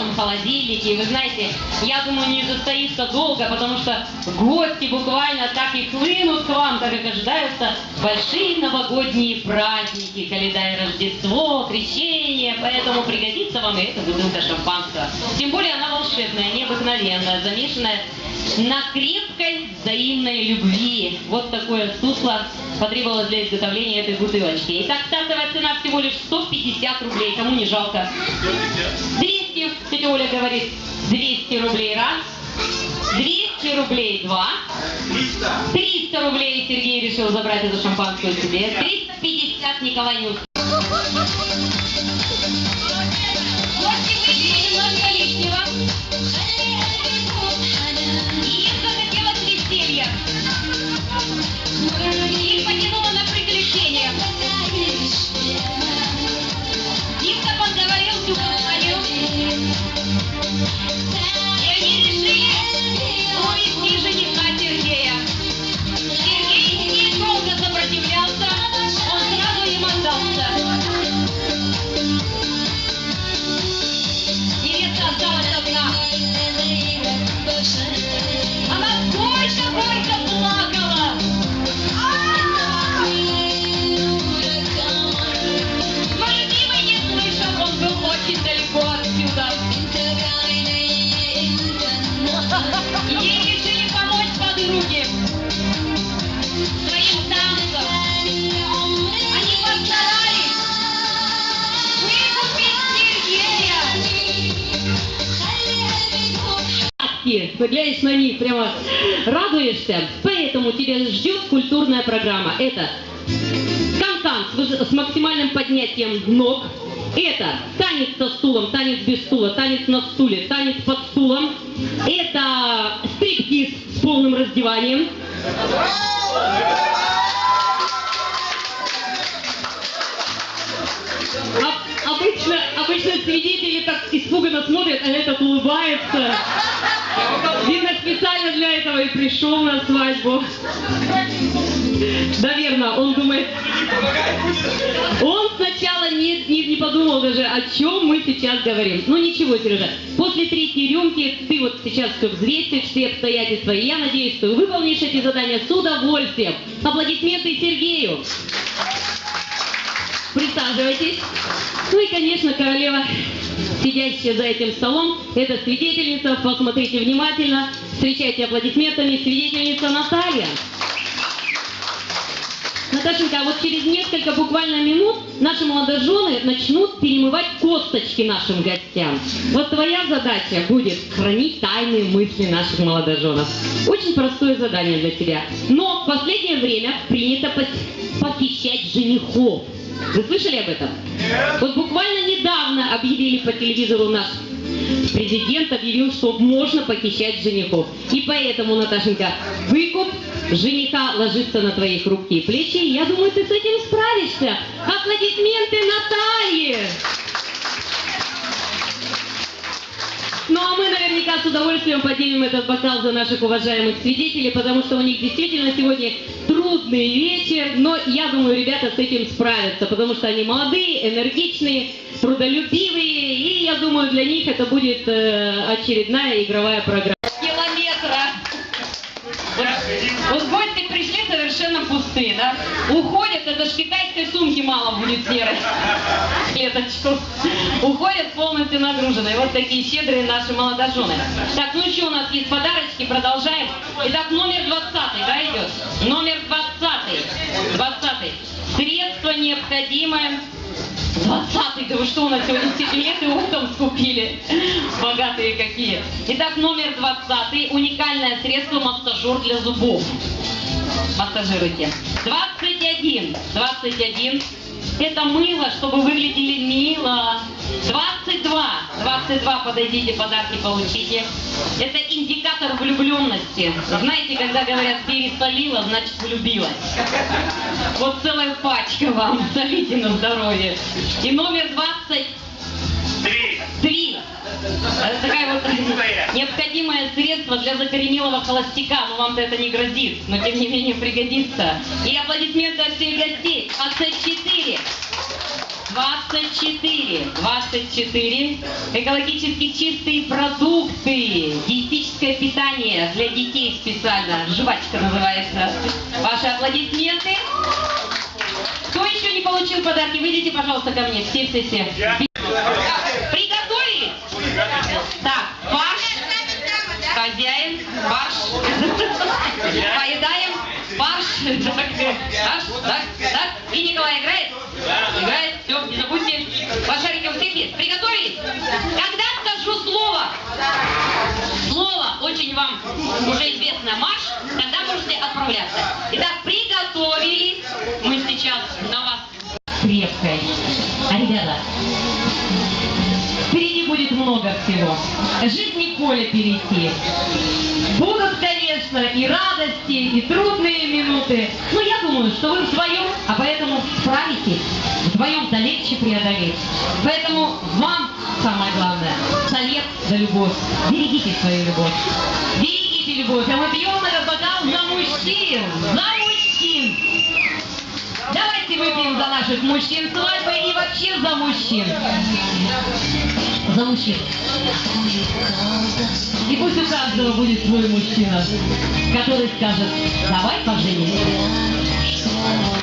вашем холодильнике. И вы знаете, я думаю, не состоится долго, потому что гости буквально так и хлынут к вам, так как ожидаются большие новогодние праздники, и Рождество, крещение, поэтому пригодится вам и эта бутылка шампанского. Тем более она волшебная, необыкновенная, замешанная на крепкой взаимной любви. Вот такое сусло потребовалось для изготовления этой бутылочки. Итак, стартовая цена всего лишь 150 рублей. Кому не жалко? 200, тетя Оля говорит, 200 рублей раз. 200 рублей два. 300 рублей Сергей решил забрать эту шампанскую себе. 350 Николай не. Ты глядишь на них, прямо радуешься. Поэтому тебя ждет культурная программа. Это канкан с, максимальным поднятием ног. Это танец со стулом, танец без стула, танец на стуле, танец под стулом. Это стриптиз с полным раздеванием. Обычно, обычно свидетели так испуганно смотрят, а этот улыбается. Видно, специально для этого и пришел на свадьбу. Наверное, он думает... Он сначала не, не, не подумал даже, о чем мы сейчас говорим. Ну ничего, Сережа, после третьей рюмки ты вот сейчас все взвесишь, все обстоятельства, и я надеюсь, что выполнишь эти задания с удовольствием. Аплодисменты Сергею. Присаживайтесь. Ну и, конечно, королева, сидящая за этим столом, это свидетельница, посмотрите внимательно, встречайте аплодисментами, свидетельница Наталья. Наташенька, а вот через несколько буквально минут наши молодожены начнут перемывать косточки нашим гостям. Вот твоя задача будет хранить тайные мысли наших молодоженов. Очень простое задание для тебя. Но в последнее время принято пос- похищать женихов. Вы слышали об этом? Вот буквально недавно объявили по телевизору наш президент объявил, что можно похищать женихов. И поэтому, Наташенька, выкуп жениха ложится на твои хрупкие плечи. Я думаю, ты с этим справишься. Аплодисменты Наталье! Ну а мы наверняка с удовольствием поднимем этот бокал за наших уважаемых свидетелей, потому что у них действительно сегодня трудный вечер, но я думаю, ребята с этим справятся, потому что они молодые, энергичные, трудолюбивые, и я думаю, для них это будет э, очередная игровая программа. километра. Вот, вот гости пришли совершенно пустые, да? Уходят, это ж китайской сумки мало будет серой. Клеточку. Уходят полностью нагруженные. Вот такие щедрые наши молодожены. Так, ну что у нас есть подарочки, продолжаем. Итак, номер 20, да, идет? Номер 20. 20. Средство необходимое 20 да вы что, у нас сегодня все билеты оптом скупили. Богатые какие. Итак, номер 20 уникальное средство массажер для зубов. Массажируйте. 21. 21. Это мыло, чтобы выглядели мило. 22. 22 подойдите, подарки получите. Это индикатор влюбленности. Знаете, когда говорят пересолила, значит влюбилась. Вот целая пачка вам, солите на здоровье. И номер 23. Три. Это такая вот необходимое средство для закоренелого холостяка, но вам-то это не грозит, но тем не менее пригодится. И аплодисменты от всех гостей. АЦ-4. 24. 24. Экологически чистые продукты. Диетическое питание для детей специально. Жвачка называется. Ваши аплодисменты. Кто еще не получил подарки, выйдите, пожалуйста, ко мне. Все, все, все. Приготовились? Так, ваш хозяин, ваш. Поедаем. Ваш. Так, так, так. И Николай играет? Играет. Все, не забудьте. Ваш шарики у всех есть. Приготовились? Когда скажу слово, очень вам уже известно, марш, тогда можете отправляться. Итак, приготовились. Мы сейчас на вас крепкой. А, ребята, впереди будет много всего. Жить не поле перейти. Будут, конечно, и радости, и трудные минуты. Я думаю, что вы вдвоем, а поэтому справитесь. Вдвоем-то легче преодолеть. Поэтому вам самое главное, совет за любовь. Берегите свою любовь. Берегите любовь. А мы пьем этот бокал за мужчин. За мужчин. Давайте выпьем за наших мужчин свадьбы и вообще за мужчин. За мужчин. И пусть у каждого будет свой мужчина, который скажет, давай поженимся. Hallelujah.